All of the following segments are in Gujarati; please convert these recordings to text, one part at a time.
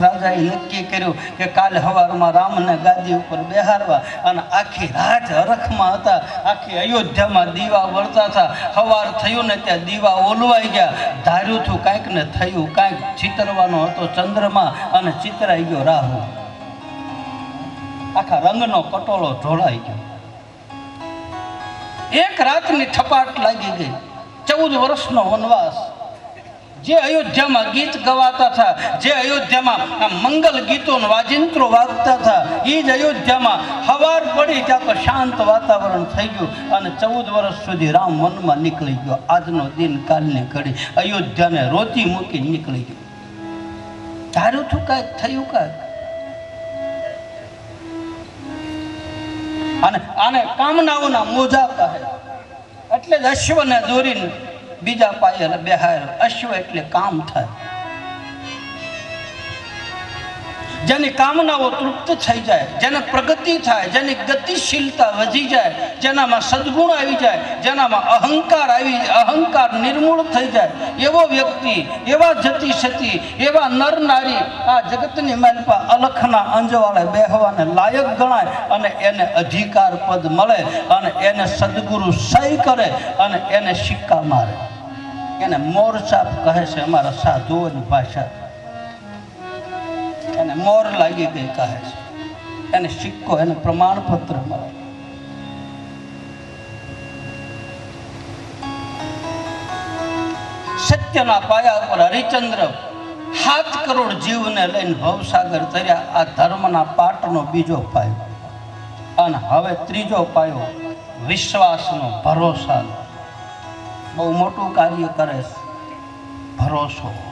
રાજાએ નક્કી કર્યું કે કાલે સવારમાં રામને ગાદી ઉપર બેહારવા અને આખી રાત હરખમાં હતા. આખી અયોધ્યામાં દીવા વળતા હતા. સવાર થયું ને ત્યાં દીવા ઓલવાઈ ગયા. ધાર્યું હતું કાંઈક ને થયું, કાંઈક ચિતરવાનો હતો ચંદ્રમાં અને ચિતરાઈ ગયો રાહુ. આખા રંગનો કટોળો ઢોળાઈ ગયો. એક રાતની થપાટ લાગી ગઈ. ચૌદ વર્ષનો વનવાસ. જે અયોધ્યામાં ગીત ગવાતા હતા, જે અયોધ્યામાં આ મંગલ ગીતોનું વાજિંત્રો વાગતા હતા એ જ અયોધ્યામાં હવાર પડી ત્યાં તો શાંત વાતાવરણ થઈ ગયું અને ચૌદ વર્ષ સુધી રામ મનમાં નીકળી ગયો. આજનો દિન કાલની ઘડી અયોધ્યાને રોતી મૂકી નીકળી ગયો. ધાર્યું થયું કાંઈક થયું કાંઈક? અને આને કામનાઓના મોજા કહે એટલે જ અશ્વને દોરીને બીજા પાયે બેહાર અશ્વ એટલે કામ થાય. જેની કામનાઓ તૃપ્ત થઈ જાય, જેને પ્રગતિ થાય, જેની ગતિશીલતા વધી જાય, જેનામાં સદગુણ આવી જાય, જેનામાં અહંકાર આવી, અહંકાર નિર્મૂળ થઈ જાય, એવો વ્યક્તિ, એવા જતી સતી એવા નર નારી આ જગતની માલપા અલખના અંજવાળે બેહવાને લાયક ગણાય અને એને અધિકાર પદ મળે અને એને સદગુરુ સહી કરે અને એને સિક્કા મારે. એને મોરચાપ કહે છે અમારા સાધુઓની ભાષા. એને મોર લાગી ગઈ કહે છે. એને સિક્કો, એને પ્રમાણપત્ર મળે. સત્યના પાયા ઉપર હરિચંદ્ર સાત કરોડ જીવને લઈને ભવસાગર તર્યા આ ધર્મના પાટનો બીજો પાયો. અને હવે ત્રીજો પાયો વિશ્વાસનો ભરોસાનો બહુ મોટું કાર્ય કરે છે. ભરોસો.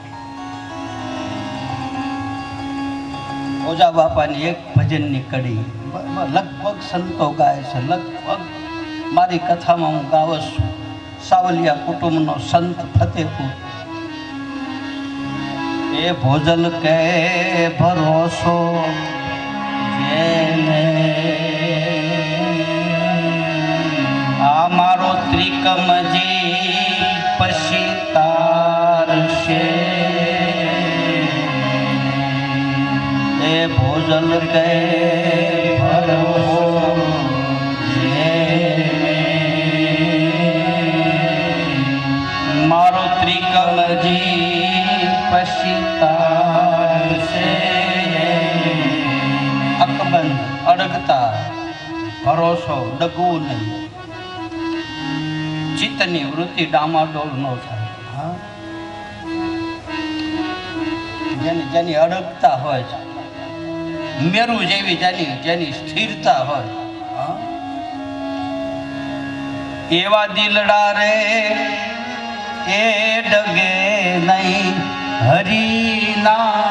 ઓજા બાપાની એક ભજનની કડી. લગભગ સંતો ગાય છે, લગભગ. મારી કથામાં હું ગાવ છું. સાવલિયા કુટુંબનો સંત ફતેપુર. એ ભોજલ કે ભરોસો જેને આ મારો ત્રિકમજી ભોજલ કે મારો ત્રિકમજી પછી અકબંધ અડગતા ભરોસો ડગવું નહીં ચિત્તની વૃત્તિ ડામાડોળ ન થાય જેની જેની અડગતા હોય છે. મેરુ જેવી જેની જેની સ્થિરતા હોય. એવા દિલડા રે એ ડગે નહીં. હરિના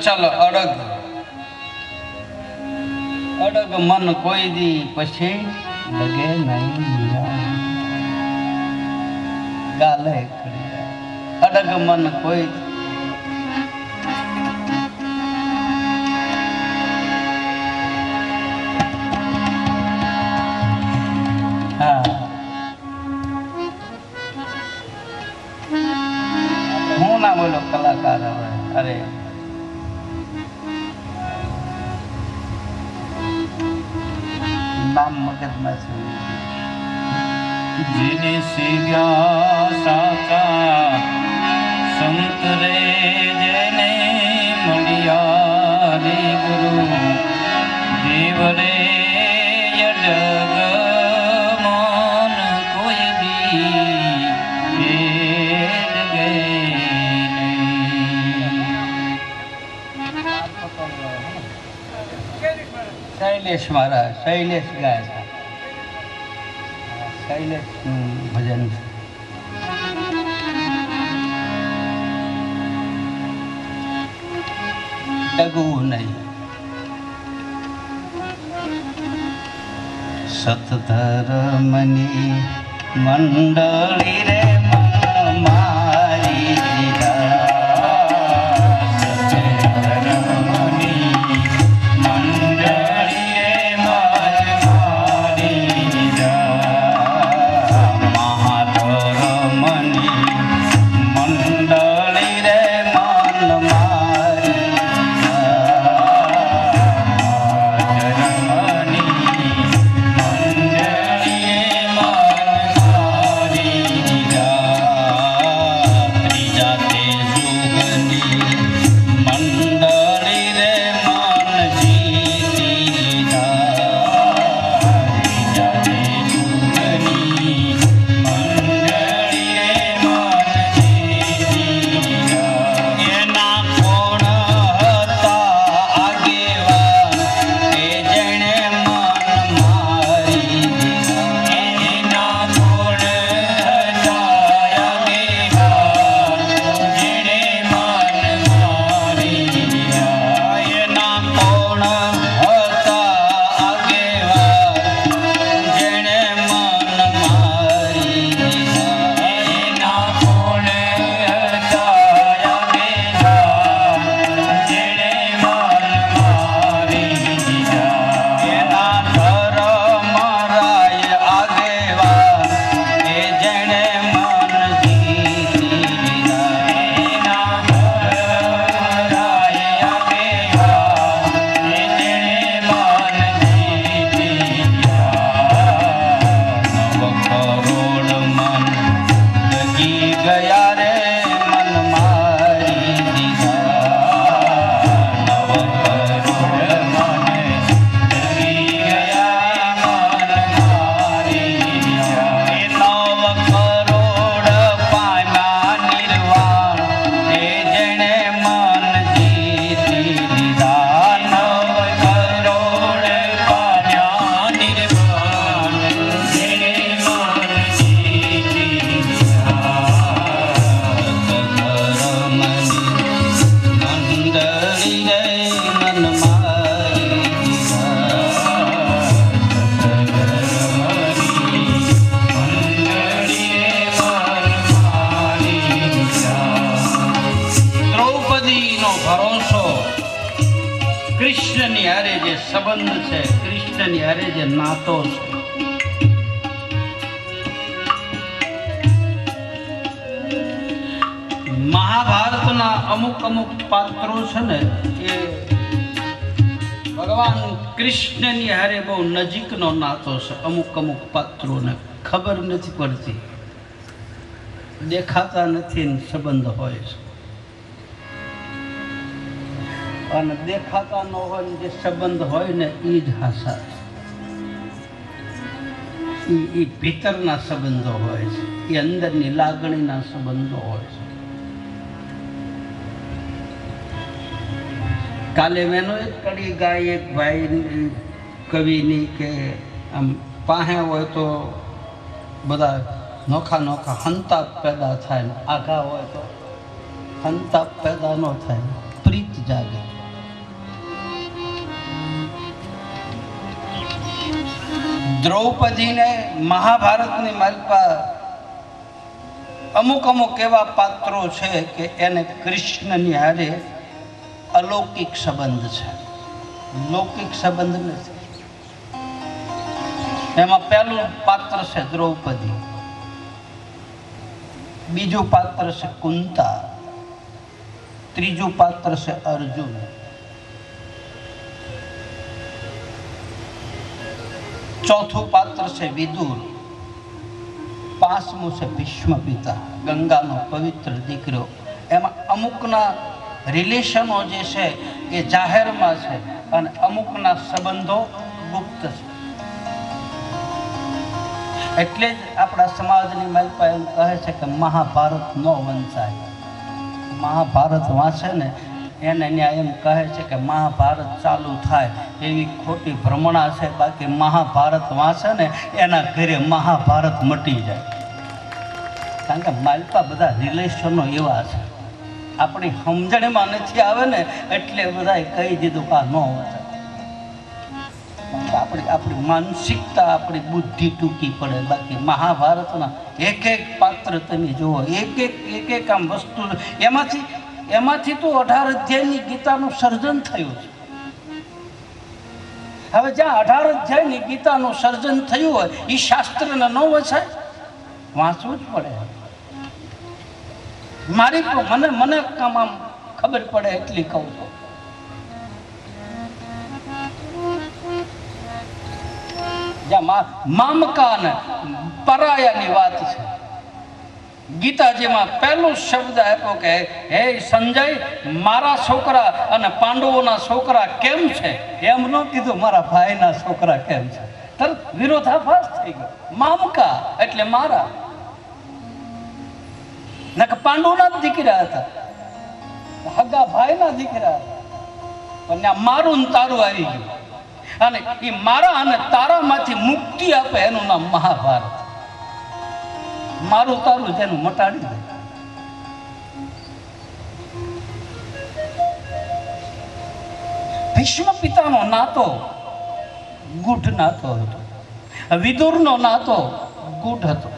અચલ અડગ. અડગ મન કોઈ દી પછી લગે નહીં ગાલે અડગ મન કોઈ હું ના બોલો કલાકાર હવે. અરે. જેને સેવ્યા સાચા સંત રે જેને મળ્યા રે ગુરુ દેવ રે શૈલેષ મારા શૈલેષ ગાય શૈલેષ ભજન. ડગવું નહીં. સતધર્મની મંડળી જે મહાભારતના અમુક અમુક પાત્રો છે ને, એ ભગવાન કૃષ્ણની હારે બહુ નજીકનો નાતો છે, અમુક અમુક પાત્રોને ખબર નથી પડતી. દેખાતા નથી સંબંધ હોય છે. અને દેખાતા ન હોય જે સંબંધ હોય ને એ જ હાસા છે એ ભીતરના સંબંધો હોય છે. એ અંદરની લાગણીના સંબંધો હોય છે. કાલે મેનો એક કડી ગાય, એક ભાઈ કવિની કે આમ પાસે હોય તો બધા નોખા નોખા હંતાપ પેદા થાય ને આઘા હોય તો હંતાપ પેદા ન થાય પ્રીત જાગે. દ્રૌપદીને મહાભારતની માલિકા અમુક અમુક એવા પાત્રો છે કે એને કૃષ્ણની હારે અલૌકિક સંબંધ છે. લૌકિક સંબંધ નથી. એમાં પહેલું પાત્ર છે દ્રૌપદી. બીજું પાત્ર છે કુંતા. ત્રીજું પાત્ર છે અર્જુન. ચોથું પાત્ર છે વિદુર. પાંચમું છે ભીષ્મ પિતા ગંગાનો પવિત્ર દીકરો. એમાં અમુકના રિલેશનો જે છે એ જાહેરમાં છે અને અમુકના સંબંધો ગુપ્ત છે. એટલે જ આપણા સમાજની માલપા એમ કહે છે કે મહાભારત ન વંચાય. મહાભારત વાંચે ને એને ત્યાં એમ કહે છે કે મહાભારત ચાલુ થાય. એવી ખોટી ભ્રમણા છે. બાકી મહાભારત વાંચે ને એના ઘરે મહાભારત મટી જાય. કારણ કે માલપા બધા રિલેશનો એવા છે. આપણી સમજણમાં નથી આવે ને એટલે બધાએ કહી દીધું કે આ ન વંચાય આપણી આપણી માનસિકતા, આપણી બુદ્ધિ ટૂંકી પડે. બાકી મહાભારતના એક એક પાત્ર તમે જુઓ. એક એક એક એક આમ વસ્તુ એમાંથી એમાંથી તો અઢાર અધ્યાયની ગીતાનું સર્જન થયું છે. હવે જ્યાં અઢાર અધ્યાયની ગીતાનું સર્જન થયું હોય એ શાસ્ત્રને ન વચાય વાંચવું જ પડે. મારી મને મને કામ આમ ખબર પડે એટલી કહું છું. જ્યાં મામકા ને પરાયાની વાત છે. ગીતાજીમાં પહેલું શબ્દ આપ્યો કે, હે સંજય, મારા છોકરા અને પાંડવોના છોકરા કેમ છે? એમ ન કીધું, મારા ભાઈના છોકરા કેમ છે? તરત વિરોધાભાસ થઈ ગયો. મામકા? એટલે મારા. પાંડવના જ દીકરા હતા. હગા ભાઈના દીકરા હતા. ત્યાં મારું ને તારું આવી ગયું. અને એ મારા અને તારામાંથી મુક્તિ આપે એનું નામ મહાભારત. મારું તારું તેનું મટાડી દે. ભીષ્મ પિતાનો નાતો ગૂઢ નાતો હતો. વિદુરનો નાતો ગૂઢ હતો.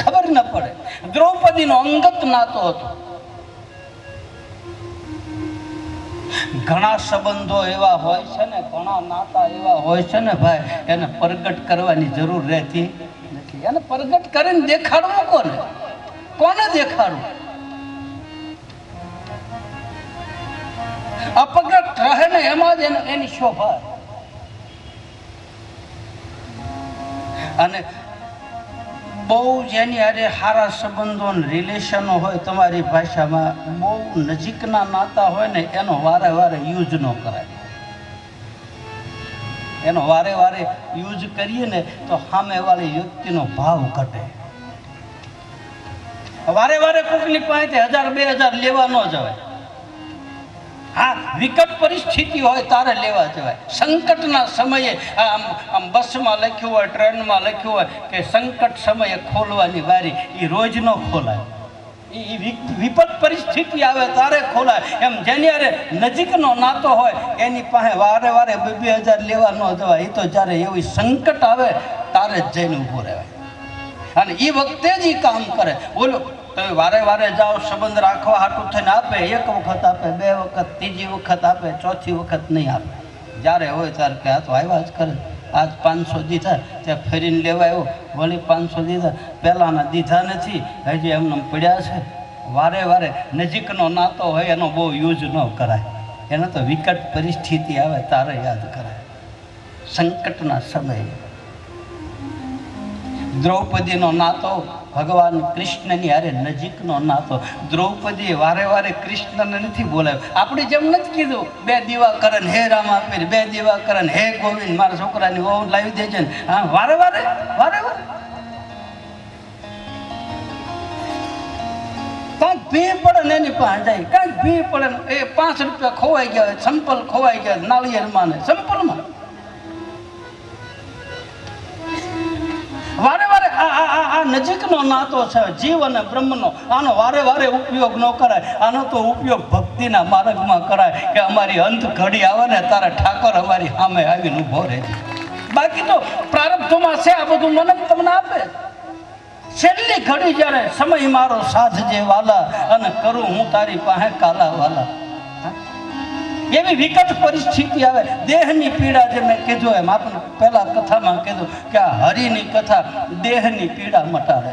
ખબર ન પડે, દ્રૌપદીનો અંગત નાતો હતો. ઘણા સંબંધો એવા હોય છે ને, ઘણા નાતા એવા હોય છે ને ભાઈ, એને પ્રગટ કરવાની જરૂર રહેતી એને પ્રગટ કરીને દેખાડવું કોને? કોને દેખાડવું? અપગટ રહે ને એમાં જ એને- શોભા. અને બહુ જેની હારે સારા સંબંધો રિલેશનો હોય તમારી ભાષામાં, બહુ નજીકના નાતા હોય ને એનો વારે વારે યુઝ ન કરાય. એનો વારે વારે યુઝ કરીએ ને તો સામેવાળી વ્યક્તિનો ભાવ ઘટે. વારે વારે કોકની પાસેથી હજાર, બે હજાર લેવા ન જવાય. હા, વિકટ પરિસ્થિતિ હોય તારે લેવા જવાય. સંકટના સમયે આમ આમ બસમાં લખ્યું હોય, ટ્રેનમાં લખ્યું હોય કે સંકટ સમયે ખોલવાની વારી એ રોજ ન ખોલાય. વિપત પરિસ્થિતિ આવે તારે ખોલાય. એમ જેની હારે નજીકનો નાતો હોય, એની પાસે વારે વારે બે બે હજાર લેવા ન જવાય. એ તો જ્યારે એવી સંકટ આવે, તારે જ જઈને ઊભો રહેવાય. અને એ વખતે જ એ કામ કરે. બોલો, તમે વારે વારે જાઓ, સંબંધ રાખવા હાટું થઈને આપે, એક વખત આપે, બે વખત, ત્રીજી વખત આપે, ચોથી વખત નહીં આપે. જ્યારે હોય ત્યારે કે આ તો આવ્યા જ કરે. આજ પાંચસો દીધા ત્યાં ફરીને લેવા આવ્યો. વળી પાંચસો દીધા. પહેલાંના દીધા નથી, હજી એમને પડ્યા છે. વારે વારે નજીકનો નાતો હોય, એનો બહુ યુઝ ન કરાય. એને તો વિકટ પરિસ્થિતિ આવે, તારે યાદ કરાય. સંકટના સમયે. દ્રૌપદીનો નાતો ભગવાન કૃષ્ણની હારે નજીકનો નાતો. દ્રૌપદી વારે વારે કૃષ્ણને નથી બોલાવ્યો. આપણે જેમ નથી કીધું, બે દીવા કરન હે રામાપીર, બે દીવા કરન હે ગોવિંદ, મારા છોકરાની વહુ લાવી દેજે ને. હા, વારે વારે વારે વારે. કાંઈક ભી પડે ને એની પાસે જાય, કાંઈક ભી પડે એ પાંચ રૂપિયા ખોવાઈ ગયા હોય, સંપલ ખોવાઈ ગયા નાળિયેરમાં ને સંપલમાં. નજીકનો નાતો છે, જીવ અને બ્રહ્મનો. આનો વારે વારે ઉપયોગ ન કરાય. આનો તો ઉપયોગ ભક્તિના માર્ગમાં કરાય કે અમારી અંત ઘડી આવે ને તારા ઠાકોર અમારી સામે આવીને ઊભો રહે. બાકી તો પ્રારબ્ધમાં છે, આ બધું મને તમને આપે? છેલ્લી ઘડી જ્યારે સમય મારો સાથ જે વાલા અને કરું હું તારી પાસે કાલા વાલા. એવી વિકટ પરિસ્થિતિ આવે દેહની પીડા જે મેં કીધું એમ, આપણે પહેલા કથામાં કીધું કે આ હરિની કથા દેહની પીડા મટાડે.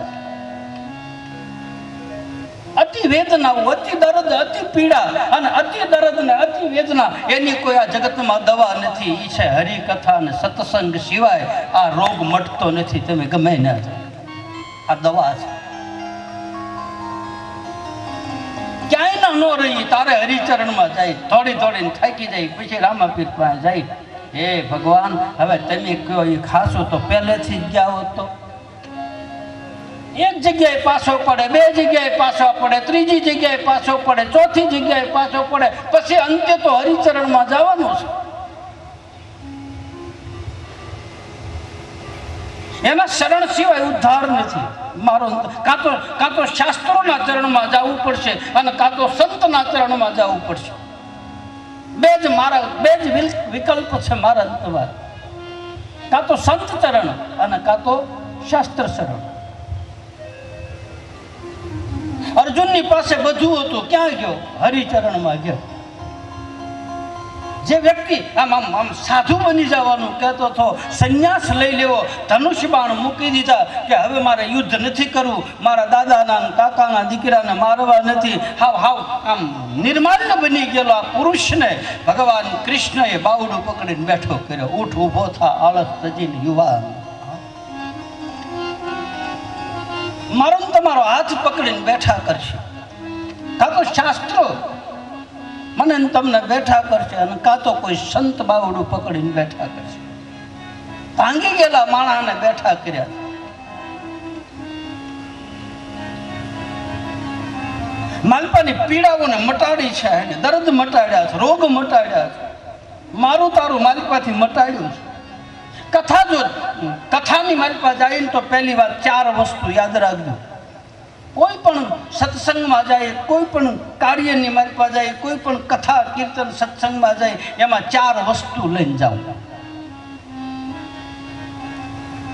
અતિ વેદનાઓ અતિ દર્દ, અતિ પીડા અને અતિ દર્દ ને અતિ વેદના, એની કોઈ આ જગતમાં દવા નથી એ છે હરિકથા અને સત્સંગ સિવાય આ રોગ મટતો નથી તમે ગમે ના. આ દવા છે ક્યાંય ન રહી. તારે હરિચરણમાં જાય. થોડી થોડી થાકી જાય. પછી રામાપીર પાસે જાય. હે ભગવાન, હવે તમે કયો એ ખાસો તો પહેલેથી જ ગયા હોત તો. એક જગ્યાએ પાછો પડે, બે જગ્યાએ પાછો પડે, ત્રીજી જગ્યાએ પાછો પડે, ચોથી જગ્યાએ પાછો પડે. પછી અંતે તો હરિચરણમાં જવાનું છે. એના શરણ સિવાય ઉદ્ધાર નથી. મારો કાં તો કાં તો શાસ્ત્રોના ચરણમાં જવું પડશે અને કાં તો સંતના ચરણમાં જવું પડશે. બે જ મારા બે જ વિકલ્પ છે મારા અંતમાં કાં તો સંત ચરણ અને કાં તો શાસ્ત્ર ચરણ. અર્જુનની પાસે બધું હતું. ક્યાં ગયો? હરિચરણમાં ગયો. જે વ્યક્તિ આમ આમ આમ સાધુ બની જવાનું કહેતો હતો, સંન્યાસ લઈ લેવો, ધનુષ્ય બાણ મૂકી દીધા કે હવે મારે યુદ્ધ નથી કરવું, મારા દાદાના કાકાના દીકરાને મારવા નથી. હાવ હાવ, આમ નિર્માલ્ય બની ગયેલો આ પુરુષને ભગવાન કૃષ્ણએ બાવડું પકડીને બેઠો કર્યો. ઊઠ ઊભો થા, આળસ તજીને યુવાન. મારો તમારો હાથ પકડીને બેઠા કરશે. કાકો શાસ્ત્રો મને તમને બેઠા કરશે અને કાં તો કોઈ સંત બાવડું પકડીને બેઠા કરશે. ભાંગી ગયેલા માણાને બેઠા કર્યા. માલપાની પીડાઓને મટાડી છે એને, દર્દ મટાડ્યા છે, રોગ મટાડ્યા છે. મારું તારું માલપાથી મટાડ્યું છે. કથા જો, કથાની માલપા જાય તો પહેલી વાત ચાર વસ્તુ યાદ રાખજો. કોઈ પણ સત્સંગમાં જાય, કોઈ પણ કાર્યની માલપા જાય, કોઈ પણ કથા, કીર્તન, સત્સંગમાં જાય, એમાં ચાર વસ્તુ લઈને જાઓ.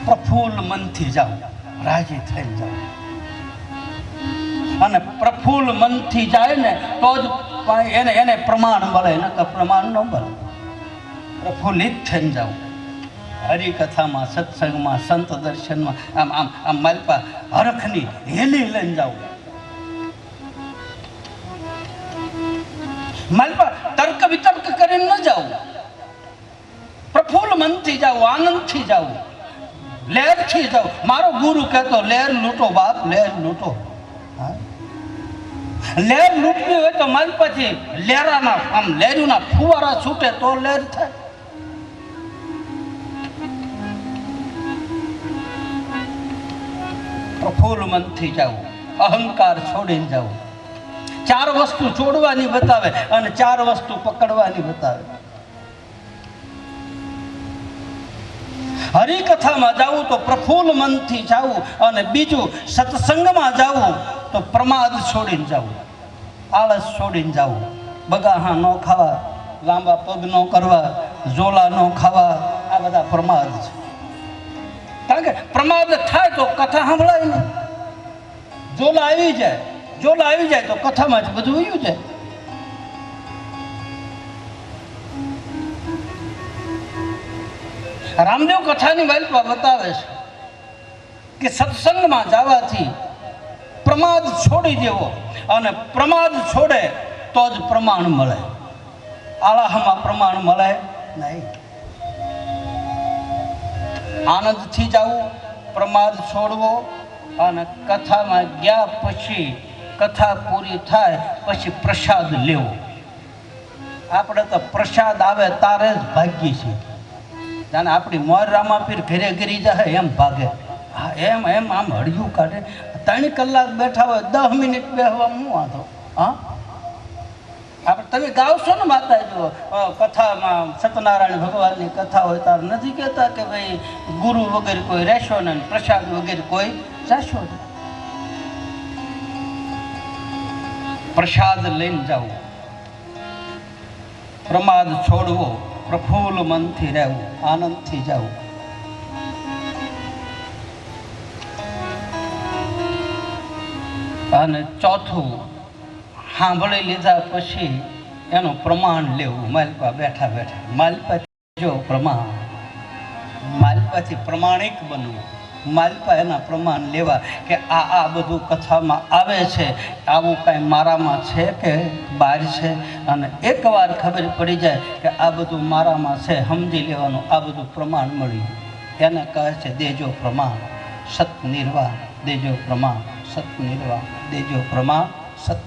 પ્રફુલ્લ મનથી જાઓ, રાજી થઈને જાઓ. અને પ્રફુલ્લ મનથી જાય ને, તો જ એને એને પ્રમાણ મળે, નકર પ્રમાણ ન મળે. પ્રફુલ્લિત થઈને જાઓ. હરિકથામાં, સત્સંગમાં, સંત દર્શનમાં, આમ આમ આમ માલપા હરખની હેલી લઈને જાઉં માલપા તર્ક વિતર્ક કરીને ન જાઉં પ્રફુલ્લ મનથી જાઉં આનંદથી જાઓ, લહેરથી જાઉં મારો ગુરુ કહેતો, લહેર લૂંટો બાપ, લહેર લૂંટો? લહેર લૂંટવી હોય તો માલપાથી લહેરાના, આમ લહેરુના ફુવારા છૂટે તો લહેર થાય. પ્રફુલ્લ મનથી જાવું અહંકાર છોડીને જાવું ચાર વસ્તુ છોડવાની બતાવે અને ચાર વસ્તુ પકડવાની બતાવે. હરિકથામાં જાવું તો પ્રફુલ્લ મનથી જાવું અને બીજું સત્સંગમાં જાવું તો પ્રમાદ છોડીને જાવું આળસ છોડીને જાવું બગાહા ન ખાવા, લાંબા પગ ન કરવા, ઝોલા ન ખાવા, આ બધા પ્રમાદ છે. કારણ કે પ્રમાદ થાય તો કથા સાંભળાય નહીં. જોલા આવી જાય જોલા આવી જાય તો કથામાં જ બધું વયું જાય. રામદેવ કથાની વાલ્પા બતાવે છે કે સત્સંગમાં જવાથી પ્રમાદ છોડી દેવો અને પ્રમાદ છોડે તો જ પ્રમાણ મળે. આળાહમાં પ્રમાણ મળે નહીં. આનંદથી જવું પ્રમાદ છોડવો અને કથામાં ગયા પછી કથા પૂરી થાય પછી પ્રસાદ લેવો. આપણે તો પ્રસાદ આવે તારે જ ભાગીએ છીએ જાણે આપણી મોર રામાપીર ઘરે ઘરી જાય એમ ભાગે. હા, એમ એમ, આમ હળિયું કાઢે. ત્રણ કલાક બેઠા હોય, દસ મિનિટ બેહવા હું વાંધો? હા? આપણે તમે ગાવશો ને માતાજી કથામાં સત્યનારાયણ ભગવાનની કથા હોય તાર નથી કહેતા કે ભાઈ ગુરુ વગેરે કોઈ રહેશો ને પ્રસાદ વગેરે કોઈ જશો નહીં પ્રસાદ લઈને જવું પ્રમાદ છોડવો, પ્રફુલ્લ મનથી રહેવું, આનંદથી જવું અને ચોથું સાંભળી લીધા પછી એનું પ્રમાણ લેવું. માલપા બેઠા બેઠા. માલપા જો પ્રમાણ. માલપાથી પ્રમાણિક બનવું. માલપા એના પ્રમાણ લેવા કે આ આ બધું કથામાં આવે છે. આવું કાંઈ મારામાં છે કે બહાર છે? અને એકવાર ખબર પડી જાય કે આ બધું મારામાં છે. સમજી લેવાનું આ બધું પ્રમાણ મળ્યું. એને કહે છે, દેજો પ્રમાણ સત નિર્વાહ દેજો પ્રમાણ સત નિર્વાહ દેજો પ્રમાણ સત